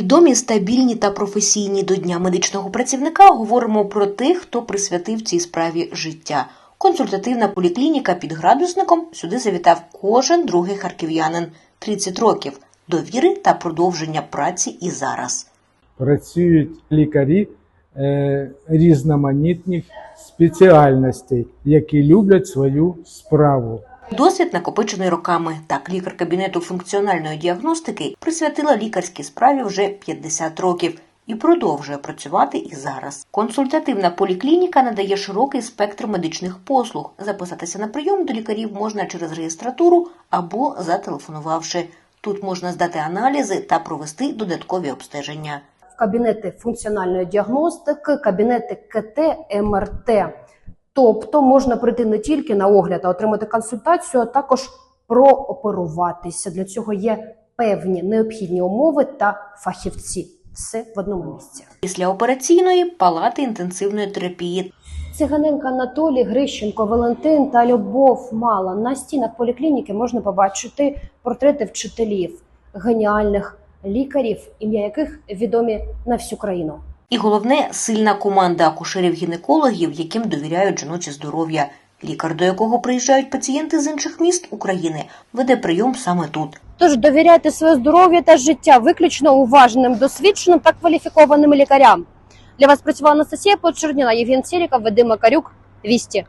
Відомі, стабільні та професійні до Дня медичного працівника говоримо про тих, хто присвятив цій справі життя. Консультативна поліклініка під градусником сюди завітав кожен другий харків'янин 30 років довіри та продовження праці і зараз. працюють лікарі е, різноманітних спеціальностей, які люблять свою справу. Досвід накопичений роками. Так, лікар кабінету функціональної діагностики присвятила лікарській справі вже 50 років і продовжує працювати і зараз. Консультативна поліклініка надає широкий спектр медичних послуг. Записатися на прийом до лікарів можна через реєстратуру або зателефонувавши. Тут можна здати аналізи та провести додаткові обстеження. кабінети функціональної діагностики, кабінети КТ, МРТ. Тобто можна прийти не тільки на огляд, а отримати консультацію, а також прооперуватися. Для цього є певні необхідні умови та фахівці. Все в одному місці. Після операційної палати інтенсивної терапії Циганенко Анатолій, Грищенко, Валентин та Любов Мала. На стінах поліклініки можна побачити портрети вчителів, геніальних лікарів, ім'я яких відомі на всю країну. І головне сильна команда акушерів-гінекологів, яким довіряють жіноче здоров'я. Лікар, до якого приїжджають пацієнти з інших міст України, веде прийом саме тут. Тож довіряйте своє здоров'я та життя виключно уважним, досвідченим та кваліфікованим лікарям. Для вас працювала Анастасія Почерніна, Євген Сіріков, Вадим Макарюк, Вісті.